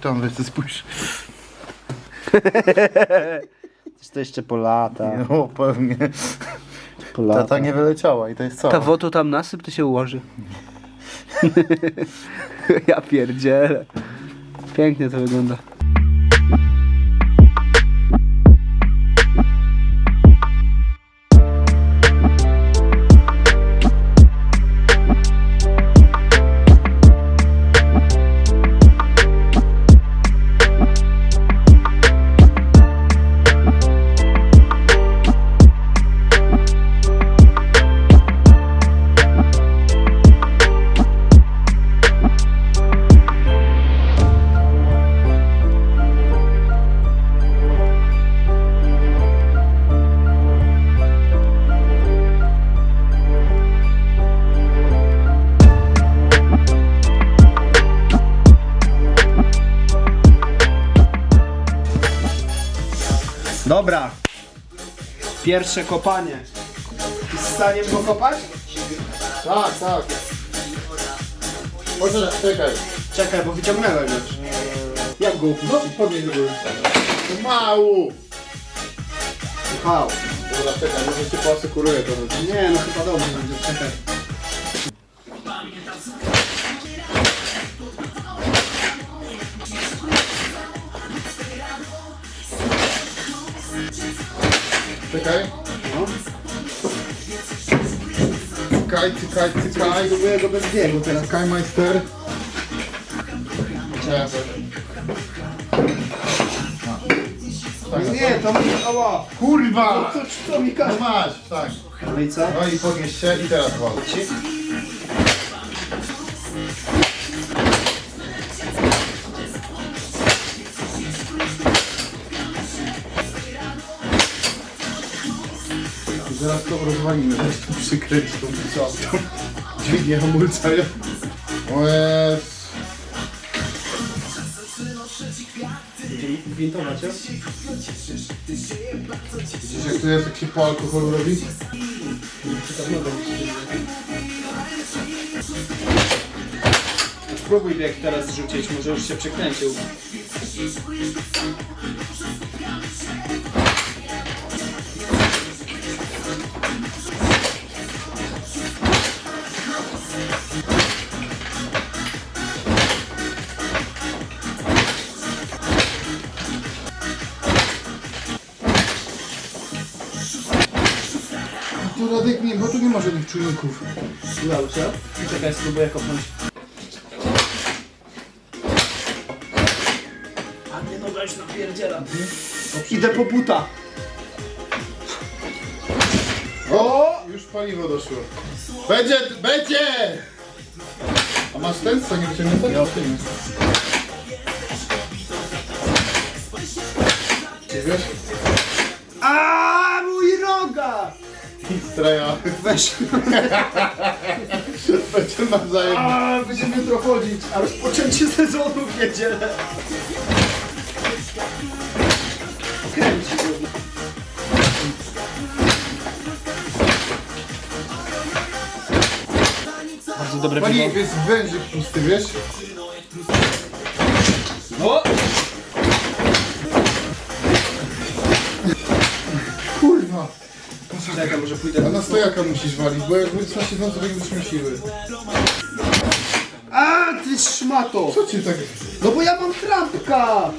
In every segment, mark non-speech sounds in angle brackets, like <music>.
tam weź ty spójrz. <laughs> To jeszcze po lata. No pewnie. Po lata. Tata nie wyleciała i to jest cała. Ta woto tam nasyp, to się ułoży. <laughs> ja pierdzielę. Pięknie to wygląda. Pierwsze kopanie. Jesteś w stanie go kopać? Tak, tak. Może czekaj. Czekaj, bo wyciągnąłem już. Jak go No podnieś do góry. Pomału. Pał. Dobra, czekaj, może się poasekuruję to. Nie, no chyba dobrze będzie, czekaj. Czekaj. No. Cykaj, cykaj, cykaj. Spróbuję go bez biegu teraz. Cykaj, majster. Czekaj. Nie, to mi... Ała! Kurwa! To, to mi No każe. masz, tak. No i co? No i podnieś się i teraz wal. Zaraz to rozwalimy, weź tu przykręć tą pisową. Dźwignię hamulca. ja. O jest. Gwintować, ja? Widzisz jak to jest, jak się po alkoholu robi? Spróbuj bieg teraz rzucić, może już się przekręcił. Bo tu nie ma żadnych czujników. Udało się? Czekaj, spróbuję kopnąć. A nie no, weź napierdziela. Idę po buta. O! Już paliwo doszło. Będzie, będzie! A masz ten, co nie wyciągnięty? Ja. Czy wiesz? Straja. Weź. Będzie nawzajem. A będziemy jutro chodzić, a rozpoczęcie sezonu w niedzielę. Kręć. Bardzo dobre Pani, piwo. jest wężyk pusty, wiesz? No! Czekaj, może A pójdę na stojaka musisz walić, bo jak będziesz na siedząco, będziesz siły. A ty szmato! Co ci tak... No bo ja mam trampka!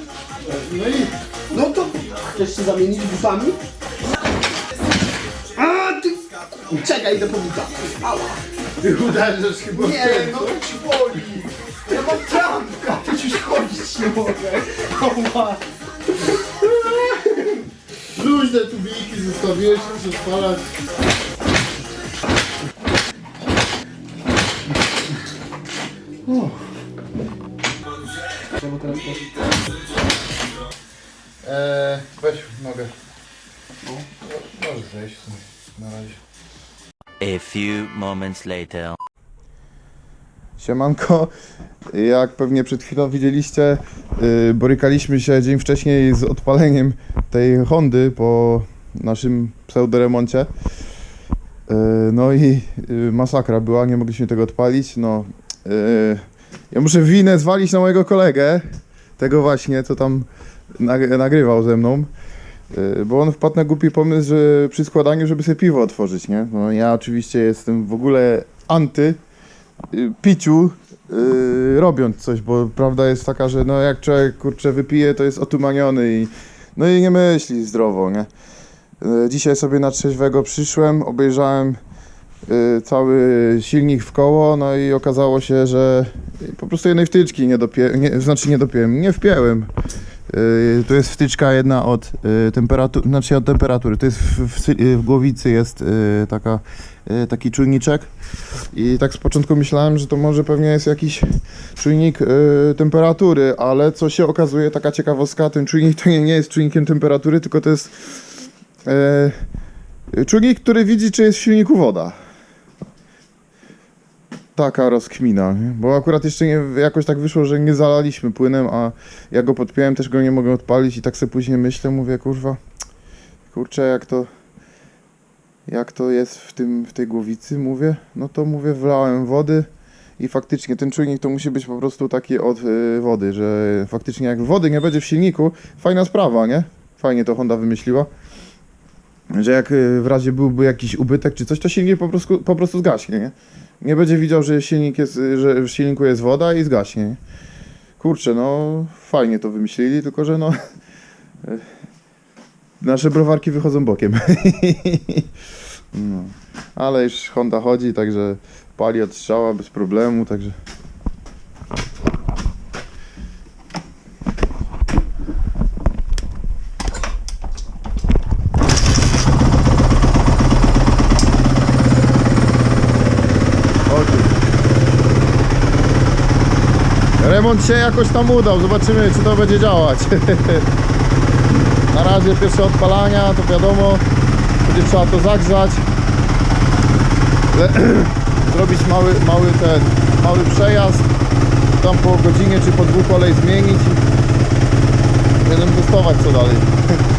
No i... No to chcesz się zamienić butami? A ty... Czekaj, idę po buta. Ała. Ty uderzysz chyba Nie, no to ci boli. Ja mam trampka, ty już chodzić nie mogę. Ała. Luźne tubiki zostawiłeś, muszę spalać. Czemu teraz Eee, weź nogę. No. Możesz zejść w sumie, na razie. A few moments later. Siemanko, jak pewnie przed chwilą widzieliście, yy, borykaliśmy się dzień wcześniej z odpaleniem tej Hondy po naszym pseudoremoncie. Yy, no i yy, masakra była, nie mogliśmy tego odpalić. No, yy, ja muszę winę zwalić na mojego kolegę, tego właśnie, co tam nag- nagrywał ze mną. Y, Bo on wpadł na głupi pomysł, że przy składaniu, żeby sobie piwo otworzyć, nie? No ja oczywiście jestem w ogóle anty y, piciu, y, robiąc coś, bo prawda jest taka, że no jak człowiek kurczę wypije, to jest otumaniony i no i nie myśli zdrowo, nie? Y, Dzisiaj sobie na trzeźwego przyszłem, obejrzałem y, cały silnik w koło, no i okazało się, że po prostu jednej wtyczki nie nie, znaczy nie dopiąłem, nie wpiąłem. Y, tu jest wtyczka jedna od y, temperatury, znaczy od temperatury, to jest w, w, y, w głowicy jest y, taka, y, taki czujniczek i tak z początku myślałem, że to może pewnie jest jakiś czujnik temperatury, ale co się okazuje, taka ciekawostka, ten czujnik to nie, nie jest czujnikiem temperatury, tylko to jest czujnik, który widzi, czy jest w silniku woda. Taka rozkmina, nie? bo akurat jeszcze nie, jakoś tak wyszło, że nie zalaliśmy płynem, a ja go podpiąłem, też go nie mogę odpalić i tak sobie później myślę, mówię, kurwa, kurczę, jak to, jak to jest w tym, w tej głowicy, mówię, no to mówię, wlałem wody i faktycznie ten czujnik to musi być po prostu taki od y, wody, że faktycznie jak wody nie będzie w silniku, fajna sprawa, nie? Fajnie to Honda wymyśliła, że jak y, w razie byłby jakiś ubytek czy coś, to silnik po prostu, po prostu zgaśnie, nie? Nie będzie widział, że silnik jest, że w silniku jest woda i zgaśnie, nie? Kurczę, no fajnie to wymyślili, tylko że no <laughs> nasze browarki wychodzą bokiem. <laughs> no. Ale już Honda chodzi, także pali od strzała bez problemu, także Remont się jakoś tam udał, zobaczymy czy to będzie działać. <laughs> Na razie pierwsze odpalania, to wiadomo, będzie trzeba to zagrzać. <clears throat> Zrobić mały, mały ten, mały przejazd. Tam po godzinie czy po dwóch olej zmienić. Będę testować co dalej. <laughs>